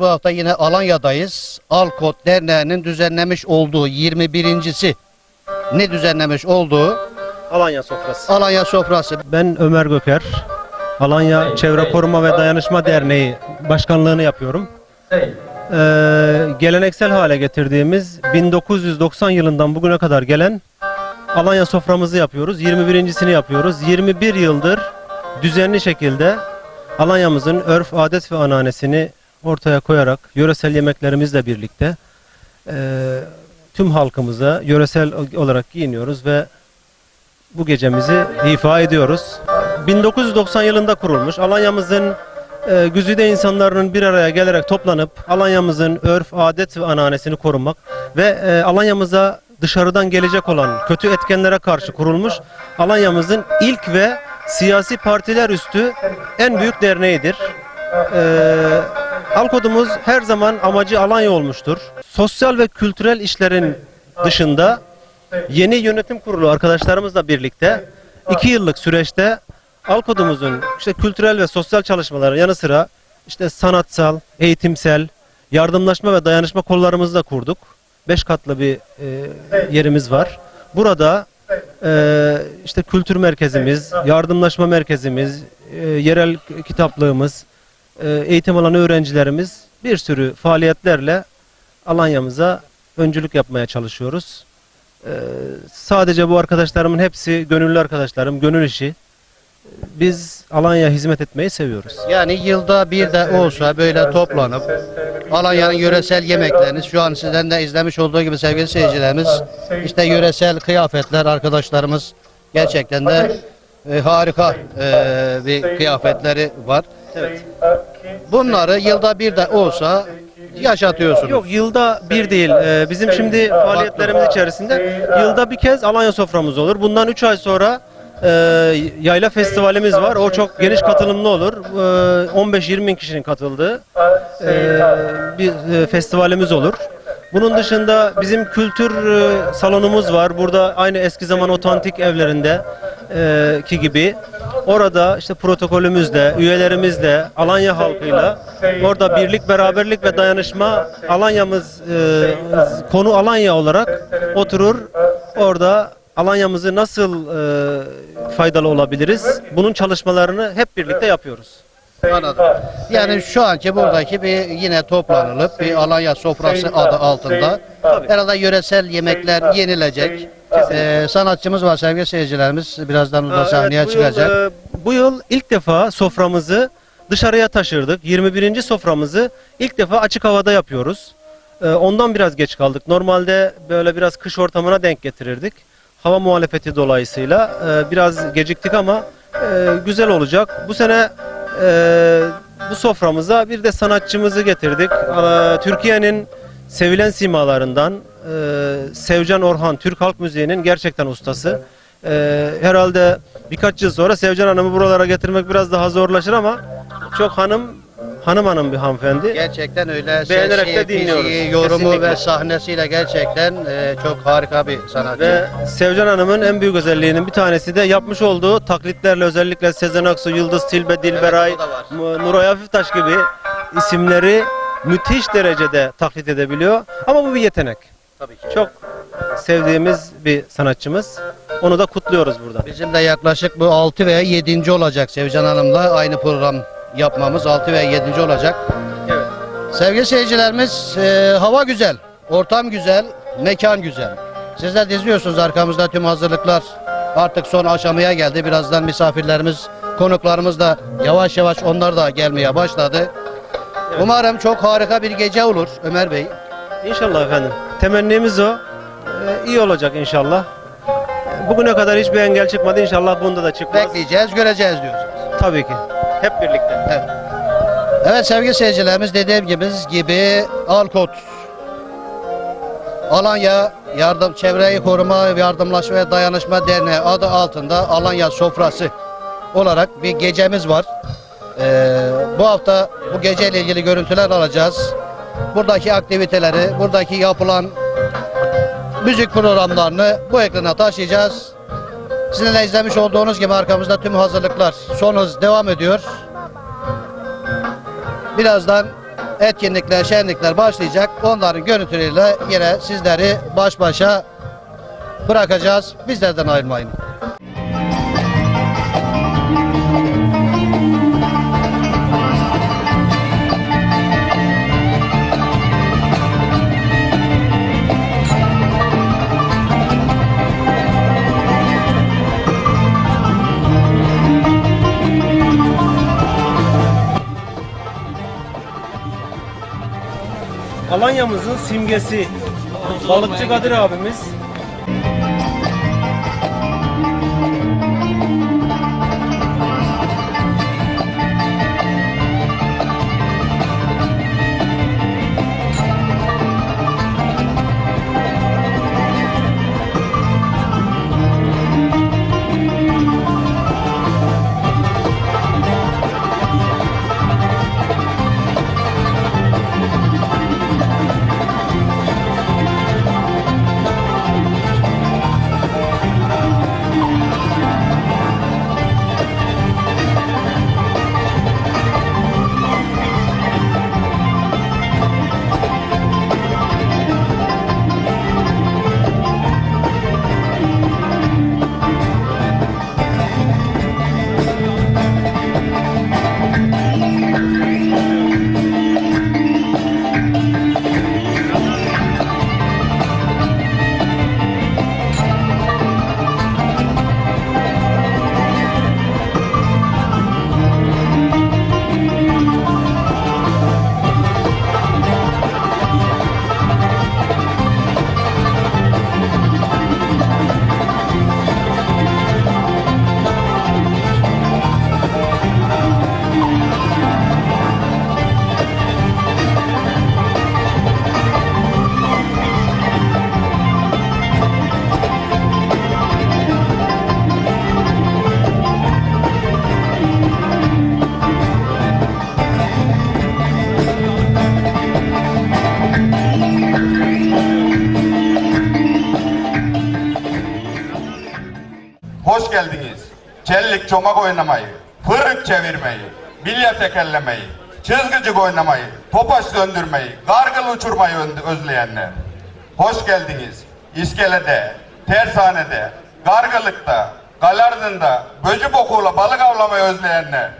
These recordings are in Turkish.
bu hafta yine Alanya'dayız. Alkot Derneği'nin düzenlemiş olduğu 21.si ne düzenlemiş olduğu Alanya sofrası. Alanya sofrası. Ben Ömer Göker. Alanya Çevre Koruma ve Dayanışma Derneği başkanlığını yapıyorum. Ee, geleneksel hale getirdiğimiz 1990 yılından bugüne kadar gelen Alanya soframızı yapıyoruz. 21.sini yapıyoruz. 21 yıldır düzenli şekilde Alanya'mızın örf, adet ve ananesini ortaya koyarak yöresel yemeklerimizle birlikte e, tüm halkımıza yöresel olarak giyiniyoruz ve bu gecemizi ifa ediyoruz. 1990 yılında kurulmuş Alanya'mızın e, güzide insanların bir araya gelerek toplanıp Alanya'mızın örf, adet ve ananesini korumak ve e, Alanya'mıza dışarıdan gelecek olan kötü etkenlere karşı kurulmuş Alanya'mızın ilk ve siyasi partiler üstü en büyük derneğidir. E, Alkodumuz her zaman amacı Alanya olmuştur. Sosyal ve kültürel işlerin dışında yeni yönetim kurulu arkadaşlarımızla birlikte iki yıllık süreçte Alkodumuzun işte kültürel ve sosyal çalışmaları yanı sıra işte sanatsal, eğitimsel, yardımlaşma ve dayanışma kollarımızı da kurduk. Beş katlı bir e, yerimiz var. Burada e, işte kültür merkezimiz, yardımlaşma merkezimiz, e, yerel kitaplığımız, eğitim alan öğrencilerimiz bir sürü faaliyetlerle Alanya'mıza öncülük yapmaya çalışıyoruz. Ee, sadece bu arkadaşlarımın hepsi gönüllü arkadaşlarım, gönül işi. Biz Alanya'ya hizmet etmeyi seviyoruz. Yani yılda bir de olsa böyle toplanıp Alanya'nın yöresel yemeklerini şu an sizden de izlemiş olduğu gibi sevgili seyircilerimiz işte yöresel kıyafetler arkadaşlarımız gerçekten de e, harika e, bir kıyafetleri var. Evet. Bunları yılda bir de olsa yaşatıyorsunuz. Yok yılda bir değil. Ee, bizim şimdi faaliyetlerimiz içerisinde yılda bir kez Alanya soframız olur. Bundan 3 ay sonra e, yayla festivalimiz var. O çok geniş katılımlı olur. Ee, 15-20 bin kişinin katıldığı e, bir e, festivalimiz olur. Bunun dışında bizim kültür e, salonumuz var. Burada aynı eski zaman otantik evlerinde e, ki gibi. Orada işte protokolümüzle, üyelerimizle, Alanya halkıyla orada birlik, beraberlik ve dayanışma Alanya'mız e, konu Alanya olarak oturur. Orada Alanya'mızı nasıl e, faydalı olabiliriz? Bunun çalışmalarını hep birlikte yapıyoruz. Anladım. Yani şu anki buradaki bir yine toplanılıp bir Alanya sofrası adı altında herhalde yöresel yemekler yenilecek. Ee, sanatçımız var sevgili seyircilerimiz. Birazdan o da Aa, sahneye evet, çıkacak. Yıl, e, bu yıl ilk defa soframızı dışarıya taşırdık. 21. soframızı ilk defa açık havada yapıyoruz. E, ondan biraz geç kaldık. Normalde böyle biraz kış ortamına denk getirirdik. Hava muhalefeti dolayısıyla e, biraz geciktik ama e, güzel olacak. Bu sene e, bu soframıza bir de sanatçımızı getirdik. E, Türkiye'nin sevilen simalarından e, Sevcan Orhan, Türk Halk Müziği'nin gerçekten ustası. E, herhalde birkaç yıl sonra Sevcan Hanım'ı buralara getirmek biraz daha zorlaşır ama çok hanım hanım hanım bir hanımefendi. Gerçekten öyle Beğenerek de dinliyoruz. fiziği, yorumu Kesinlikle. ve sahnesiyle gerçekten e, çok harika bir sanatçı. Ve Sevcan Hanım'ın en büyük özelliğinin bir tanesi de yapmış olduğu taklitlerle özellikle Sezen Aksu, Yıldız Tilbe, Dilberay. M- Nuray Hafiftaş gibi isimleri müthiş derecede taklit edebiliyor. Ama bu bir yetenek. Tabii ki. Çok sevdiğimiz bir sanatçımız. Onu da kutluyoruz burada. Bizim de yaklaşık bu 6 veya 7. olacak Sevcan Hanım'la aynı program yapmamız 6 veya 7. olacak. Evet. Sevgili seyircilerimiz e, hava güzel, ortam güzel, mekan güzel. Sizler de izliyorsunuz arkamızda tüm hazırlıklar artık son aşamaya geldi. Birazdan misafirlerimiz, konuklarımız da yavaş yavaş onlar da gelmeye başladı. Umarım çok harika bir gece olur Ömer Bey. İnşallah efendim. Temennimiz o. Ee, iyi olacak inşallah. Bugüne kadar hiçbir engel çıkmadı. İnşallah bunda da çıkmaz. Bekleyeceğiz, göreceğiz diyorsunuz. Tabii ki. Hep birlikte. Evet. Evet sevgili seyircilerimiz dediğim gibi, gibi Alkot Alanya Yardım Çevreyi Koruma Yardımlaşma ve Dayanışma Derneği adı altında Alanya Sofrası olarak bir gecemiz var. Ee, bu hafta bu geceyle ilgili görüntüler alacağız. Buradaki aktiviteleri, buradaki yapılan müzik programlarını bu ekrana taşıyacağız. Sizin izlemiş olduğunuz gibi arkamızda tüm hazırlıklar son hız devam ediyor. Birazdan etkinlikler, şenlikler başlayacak. Onların görüntüleriyle yine sizleri baş başa bırakacağız. Bizlerden ayrılmayın. Alanya'mızın simgesi. Balıkçı Kadir abimiz çomak oynamayı, fırık çevirmeyi, bilye tekerlemeyi, çizgicik oynamayı, topaç döndürmeyi, gargıl uçurmayı özleyenler. Hoş geldiniz. İskelede, tersanede, gargılıkta, galardında, böcü bokuyla balık avlamayı özleyenler.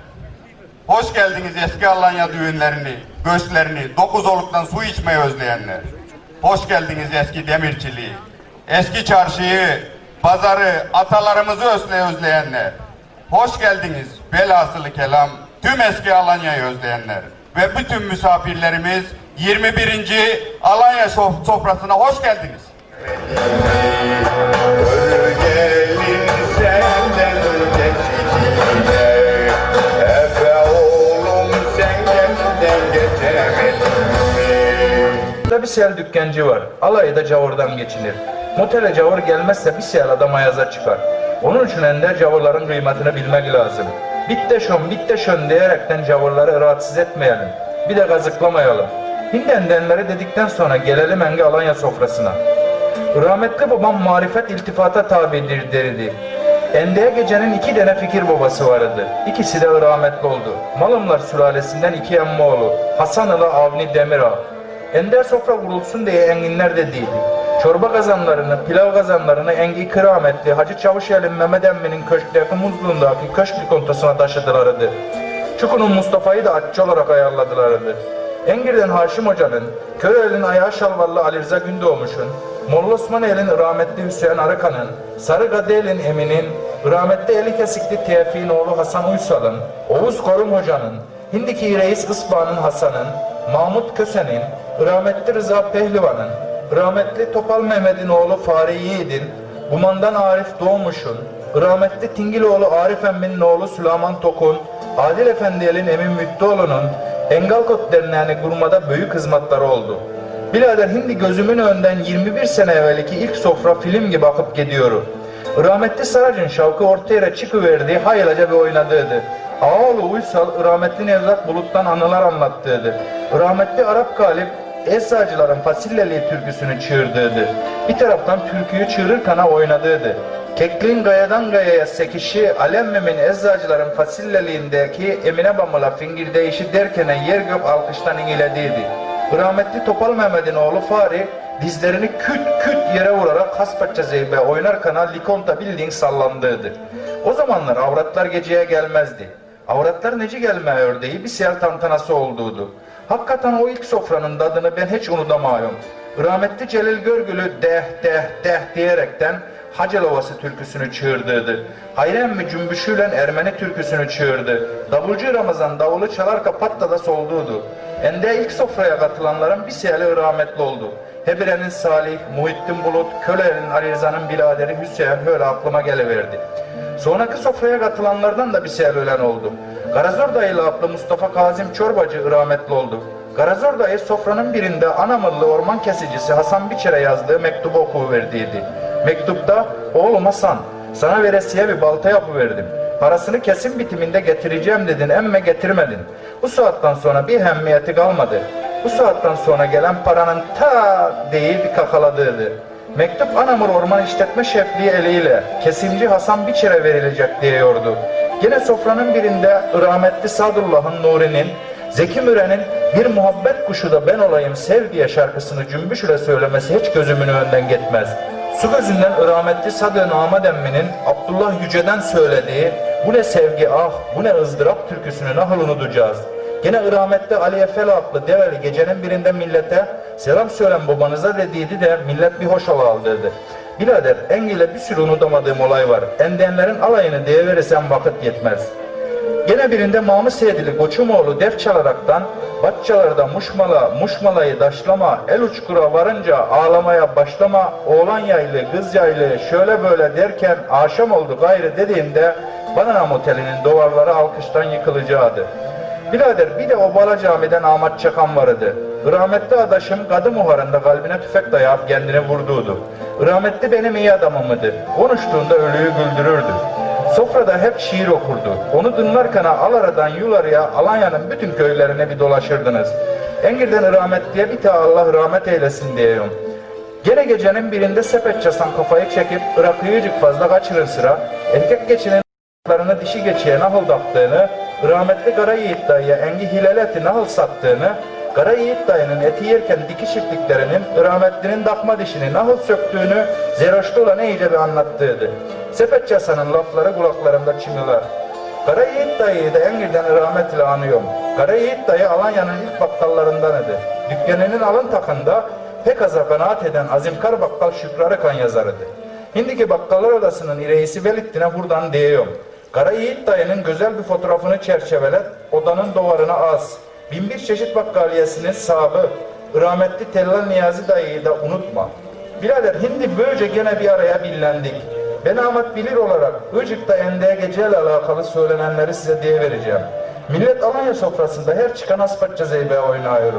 Hoş geldiniz eski Alanya düğünlerini, göçlerini, dokuz oluktan su içmeyi özleyenler. Hoş geldiniz eski demirçiliği, eski çarşıyı, pazarı, atalarımızı özle özleyenler. Hoş geldiniz velhasılı kelam tüm eski Alanya'yı özleyenler. Ve bütün misafirlerimiz 21. Alanya sof- sofrasına hoş geldiniz. Bir sel dükkancı var. Alayı da oradan geçinir. Motele cavur gelmezse bir sel adam ayaza çıkar. Onun için ender cavurların kıymetini bilmek lazım. Bitte şön, bitte şön diyerekten cavurları rahatsız etmeyelim. Bir de gazıklamayalım. Hindendenleri dedikten sonra gelelim enge Alanya sofrasına. Rahmetli babam marifet iltifata tabidir derdi. Ende'ye gecenin iki tane fikir babası vardı. İkisi de rahmetli oldu. Malımlar sülalesinden iki emmi oğlu. Hasan ile Avni Demira. Ender sofra vurulsun diye enginler de değildi. Çorba kazanlarını, pilav kazanlarını engi kırametli Hacı Çavuşyal'in Mehmet Emmi'nin köşkteki muzluğundaki köşk kontasına taşıdılardı. Çukur'un Mustafa'yı da atçı olarak ayarladılardı. Engir'den Haşim Hoca'nın, Körel'in ayağı şalvarlı Ali Rıza Gündoğmuş'un, Molla Osmaneli'nin rahmetli Hüseyin Arıkan'ın, Sarı Gadel'in Emin'in, rahmetli Eli Kesikli Tevfik'in oğlu Hasan Uysal'ın, Oğuz Korum Hoca'nın, Hindiki Reis Isba'nın Hasan'ın, Mahmut Köse'nin, rahmetli Rıza Pehlivan'ın, rahmetli Topal Mehmet'in oğlu Fahri Yiğit'in, Bumandan Arif Doğmuş'un, rahmetli Tingiloğlu Arif Emmi'nin oğlu Süleyman Tokun, Adil Efendi'nin Emin Müttüoğlu'nun Engalkot Derneği'ne kurmada büyük hizmetleri oldu. Birader hindi gözümün önden 21 sene evvelki ilk sofra film gibi akıp gidiyor. Rahmetli Saracın şavkı ortaya çıkıverdiği haylaca bir oynadığıydı. Ağoğlu Uysal rahmetli Nevzat Bulut'tan anılar anlattığıydı. Rahmetli Arap Galip Eczacıların Fasilleli türküsünü çığırdığıydı. Bir taraftan türküyü çığırırken oynadığıydı. Kekliğin gayadan gayaya sekişi, Alemmemin eczacıların fasilleliğindeki Emine Bamala fingirdeyişi derkene yer gök alkıştan ingilediydi. Rahmetli Topal Mehmet'in oğlu Fahri dizlerini küt küt yere vurarak haspaça zeybe oynarken likonta bildiğin sallandığıdı. O zamanlar avratlar geceye gelmezdi. Avratlar neci gelme ördeği bir siyah tantanası olduğudu. Hakikaten o ilk sofranın tadını ben hiç unutamıyorum. Rahmetli Celil Görgül'ü deh deh deh diyerekten Hacel Ovası türküsünü çığırdırdı. Hayren mi cümbüşüyle Ermeni türküsünü çığırdı. Davulcu Ramazan davulu çalar kapatta da solduğdu. Ende ilk sofraya katılanların bir siyali rahmetli oldu. Hebire'nin Salih, Muhittin Bulut, Köle'nin Ali Rıza'nın biraderi Hüseyin öyle aklıma geliverdi. Sonraki sofraya katılanlardan da bir seyir ölen oldu. Garazor dayıyla abla Mustafa Kazım Çorbacı rahmetli oldu. Garazor dayı sofranın birinde Anamıllı orman kesicisi Hasan Biçer'e yazdığı mektubu okuverdiydi. Mektupta, oğlum Hasan, sana veresiye bir balta yapıverdim. Parasını kesin bitiminde getireceğim dedin emme getirmedin. Bu saatten sonra bir hemmiyeti kalmadı. Bu saatten sonra gelen paranın ta değil bir kakaladığıydı. Mektup Anamur Orman İşletme Şefliği eliyle kesimci Hasan Biçer'e verilecek diyordu. Yine sofranın birinde rahmetli Sadullah'ın Nuri'nin, Zeki Müren'in bir muhabbet kuşu da ben olayım sev diye şarkısını cümbüş ile söylemesi hiç gözümün önünden gitmez. Su gözünden rahmetli Sadı Namad Emmi'nin Abdullah Yüce'den söylediği bu ne sevgi ah bu ne ızdırap türküsünü nahıl unutacağız. Gene rahmetli Ali Efel adlı develi gecenin birinde millete selam söylen babanıza dediydi de millet bir hoş ola aldırdı. Birader engile bir sürü unutamadığım olay var. Endenlerin alayını deyiverirsen vakit yetmez. Gene birinde Mahmut Seyidili Koçumoğlu def çalaraktan Batçalarda muşmala, muşmalayı daşlama, el uçkura varınca ağlamaya başlama, oğlan yaylı, kız yaylı, şöyle böyle derken akşam oldu gayrı dediğinde Banana Oteli'nin duvarları alkıştan yıkılacaktı. Birader bir de o Bala Cami'den Ahmet Çakan vardı. Rahmetli adaşım kadı muharında kalbine tüfek dayayıp kendini vurduğdu. Rahmetli benim iyi adamımdı. Konuştuğunda ölüyü güldürürdü. Sofrada hep şiir okurdu. Onu dinlerken Alara'dan Yuları'ya Alanya'nın bütün köylerine bir dolaşırdınız. Engir'den rahmetliye bir ta Allah rahmet eylesin diyorum. Gene gecenin birinde sepet çasan kafayı çekip Irak'ıyıcık fazla kaçırır sıra. Erkek geçinin dişi geçiye nahıl daktığını, rahmetli Kara Yiğit dayıya engi hileleti nahıl sattığını, Kara Yiğit dayının eti yerken dikiş ipliklerinin rahmetlinin dakma dişini nahıl söktüğünü Zeroşlu olan bir anlattığıydı. Sepet Çasan'ın lafları kulaklarımda çınlar. Kara Yiğit dayıyı da Engir'den rahmetle anıyorum. Kara Yiğit dayı Alanya'nın ilk bakkallarından idi. Dükkanının alın takında pek aza kanaat eden Azimkar Bakkal Şükrü Arıkan yazarıdı. Hindiki Bakkallar Odası'nın reisi Velittin'e buradan diyorum. Kara Yiğit dayının güzel bir fotoğrafını çerçevelet, odanın duvarına az. Binbir çeşit bakkaliyesinin sahibi, rahmetli Tellal Niyazi dayıyı da unutma. Birader hindi böylece gene bir araya billendik. Ben Ahmet Bilir olarak Icık'ta Ende'ye geceyle alakalı söylenenleri size diye vereceğim. Millet Alanya sofrasında her çıkan aspatça zeybe oynuyor.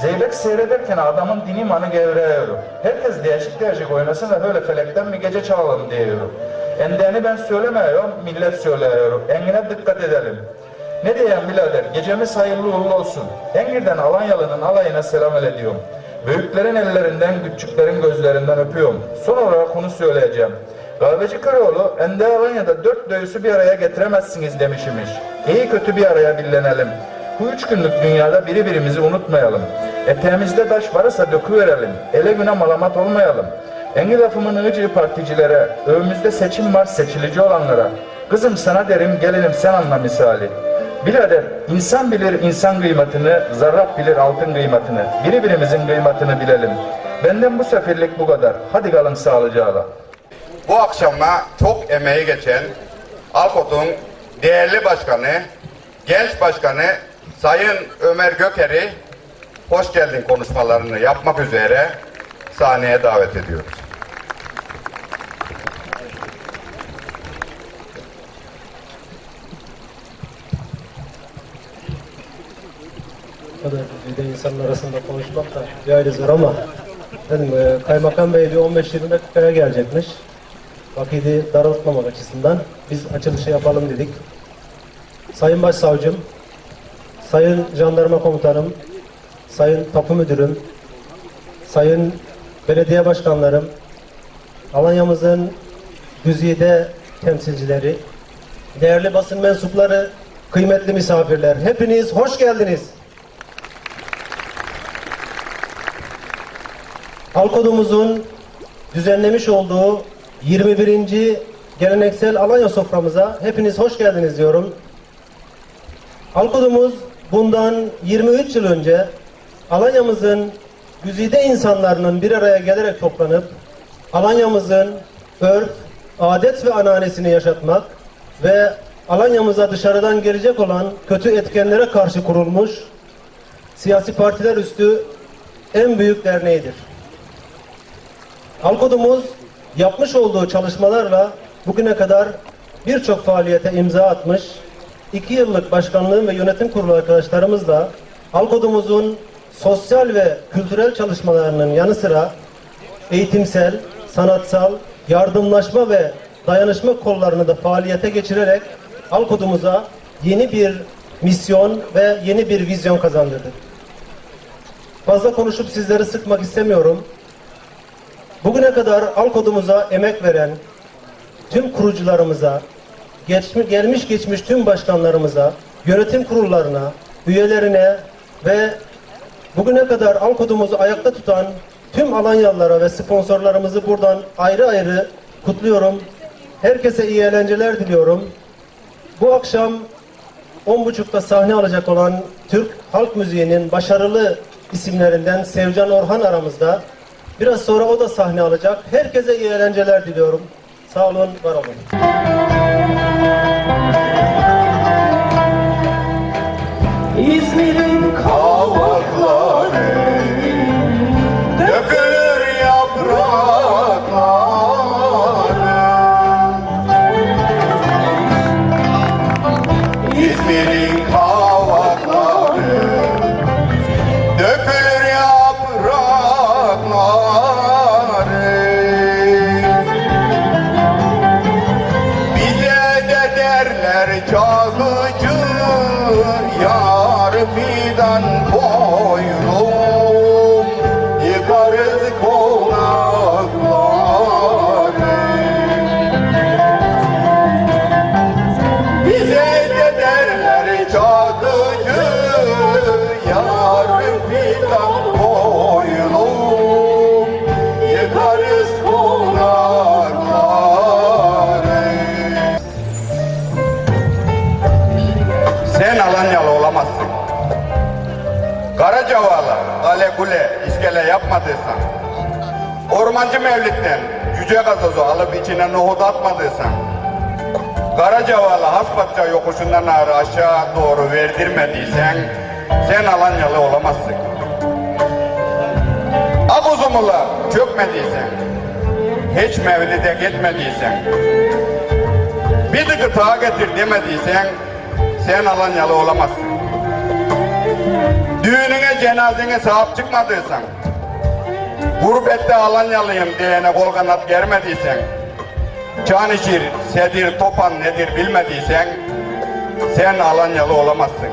Zeybek seyrederken adamın dini manı gevreyor. Herkes değişik değişik oynasın da böyle felekten bir gece çalalım diyor. Endeğini ben söylemiyorum, millet söylüyor. Engine dikkat edelim. Ne diyeyim birader, gecemiz hayırlı uğurlu olsun. Engir'den Alanyalı'nın alayına selam ediyorum. Büyüklerin ellerinden, küçüklerin gözlerinden öpüyorum. Son olarak bunu söyleyeceğim. Kahveci Köroğlu, Ende Alanya'da dört dövüsü bir araya getiremezsiniz demişimiş. İyi kötü bir araya birlenelim. Bu üç günlük dünyada biri birimizi unutmayalım. Eteğimizde taş varsa döküverelim. Ele güne malamat olmayalım. Engi lafımın ıcı particilere, övümüzde seçim var seçilici olanlara. Kızım sana derim, gelinim sen anla misali. Birader, insan bilir insan kıymetini, zarrab bilir altın kıymetini. Biri birimizin kıymetini bilelim. Benden bu seferlik bu kadar. Hadi kalın sağlıcakla. Bu akşama çok emeği geçen Alkot'un değerli başkanı, genç başkanı Sayın Ömer Göker'i hoş geldin konuşmalarını yapmak üzere sahneye davet ediyoruz. Kadar bir de arasında konuşmak da bir zor ama dedim, e, Kaymakam Bey bir 15-20 dakikaya gelecekmiş. Vakiti daraltmamak açısından biz açılışı yapalım dedik. Sayın Başsavcım, Sayın Jandarma Komutanım, Sayın Tapu Müdürüm, Sayın Belediye Başkanlarım, Alanya'mızın güzide temsilcileri, değerli basın mensupları, kıymetli misafirler, hepiniz hoş geldiniz. Halkodumuzun düzenlemiş olduğu 21. geleneksel Alanya soframıza hepiniz hoş geldiniz diyorum. Halkodumuz bundan 23 yıl önce Alanya'mızın güzide insanlarının bir araya gelerek toplanıp Alanya'mızın örf, adet ve ananesini yaşatmak ve Alanya'mıza dışarıdan gelecek olan kötü etkenlere karşı kurulmuş siyasi partiler üstü en büyük derneğidir. Halkodumuz yapmış olduğu çalışmalarla bugüne kadar birçok faaliyete imza atmış, iki yıllık başkanlığım ve yönetim kurulu arkadaşlarımızla Halkodumuzun sosyal ve kültürel çalışmalarının yanı sıra eğitimsel, sanatsal, yardımlaşma ve dayanışma kollarını da faaliyete geçirerek Halkodumuza yeni bir misyon ve yeni bir vizyon kazandırdık. Fazla konuşup sizleri sıkmak istemiyorum. Bugüne kadar Alkodumuza emek veren tüm kurucularımıza, geçmiş, gelmiş geçmiş tüm başkanlarımıza, yönetim kurullarına, üyelerine ve bugüne kadar Alkodumuzu ayakta tutan tüm Alanyalılara ve sponsorlarımızı buradan ayrı ayrı kutluyorum. Herkese iyi eğlenceler diliyorum. Bu akşam 10.30'da sahne alacak olan Türk halk müziğinin başarılı isimlerinden Sevcan Orhan aramızda. Biraz sonra o da sahne alacak. Herkese iyi eğlenceler diliyorum. Sağ olun, var olun. İzmir'in Kavakları yar fidan kule, iskele yapmadıysan, ormancı mevlitten yüce gazozu alıp içine nohut atmadıysan, Karacavala Hasbatça yokuşundan ağrı aşağı doğru verdirmediysen, sen Alanyalı olamazsın. Akuzumula çökmediysen, hiç mevlide gitmediysen, bir tıkı tağa getir demediysen, sen Alanyalı olamazsın. Düğününe cenazene sahip çıkmadıysan, gurbette Alanyalıyım diyene kol kanat germediysen, Çanişir, Sedir, Topan nedir bilmediysen, sen Alanyalı olamazsın.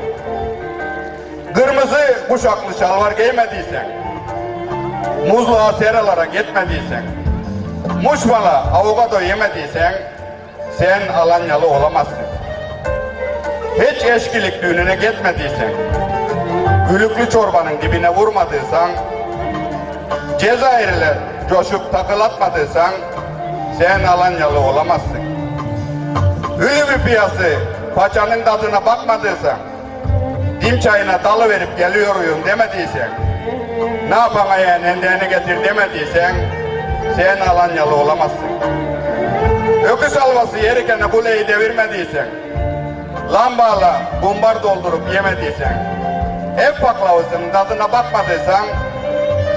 Kırmızı kuşaklı şalvar giymediysen, muzluğa seralara gitmediysen, muşmala avokado yemediysen, sen Alanyalı olamazsın. Hiç eşkilik düğününe gitmediysen, gülüklü çorbanın dibine vurmadıysan, Cezayir'le coşup takılatmadıysan, sen Alanyalı olamazsın. Ülümü piyası, paçanın tadına bakmadıysan, dim çayına dalı verip geliyorum demediysen, ne yapamaya nendeğini getir demediysen, sen Alanyalı olamazsın. Öküz alvası yerken kuleyi devirmediysen, lambala bumbar doldurup yemediysen, ev baklavasının tadına bakmadıysan,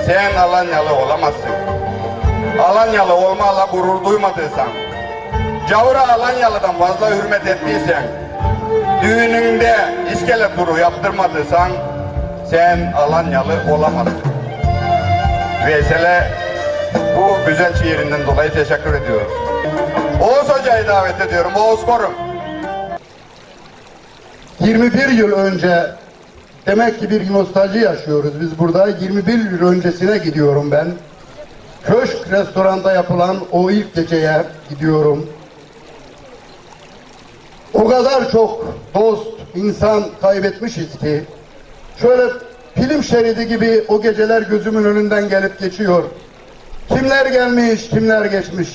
sen Alanyalı olamazsın. Alanyalı olmakla gurur duymadıysan, Cavura Alanyalı'dan fazla hürmet ettiysen, düğününde iskele turu yaptırmadıysan, sen Alanyalı olamazsın. Veysel'e bu güzel şiirinden dolayı teşekkür ediyoruz. Oğuz Hoca'yı davet ediyorum. Oğuz Korum. 21 yıl önce demek ki bir nostalji yaşıyoruz biz burada. 21 yıl öncesine gidiyorum ben. köşk restoranda yapılan o ilk geceye gidiyorum. O kadar çok dost, insan kaybetmişiz ki şöyle film şeridi gibi o geceler gözümün önünden gelip geçiyor. Kimler gelmiş, kimler geçmiş.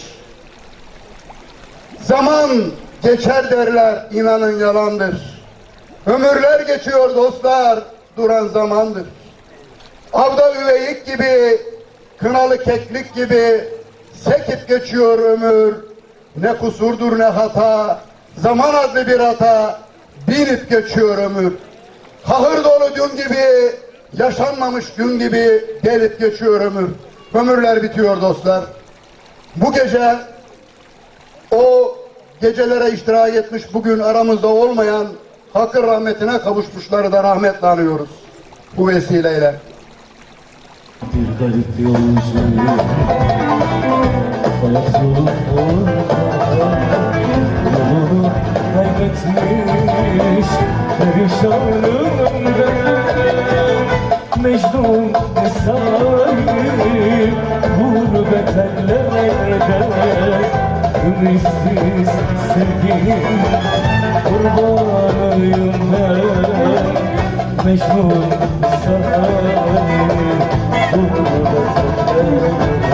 Zaman geçer derler, inanın yalandır. Ömürler geçiyor dostlar, duran zamandır. Avda üveyik gibi, kınalı keklik gibi sekip geçiyor ömür. Ne kusurdur ne hata, zaman adlı bir hata, binip geçiyor ömür. Kahır dolu dün gibi, yaşanmamış gün gibi gelip geçiyor ömür. Ömürler bitiyor dostlar. Bu gece o gecelere iştirak etmiş bugün aramızda olmayan hakkın rahmetine kavuşmuşları da rahmetle anıyoruz bu vesileyle. Bir garip yolcu Hayat yolunda Yolunu kaybetmiş Perişanım Mecnun mesai Gurbet ellerde Ümitsiz sevgilim Kurbanıyım ben Mecnun mesai Gurbet ellerde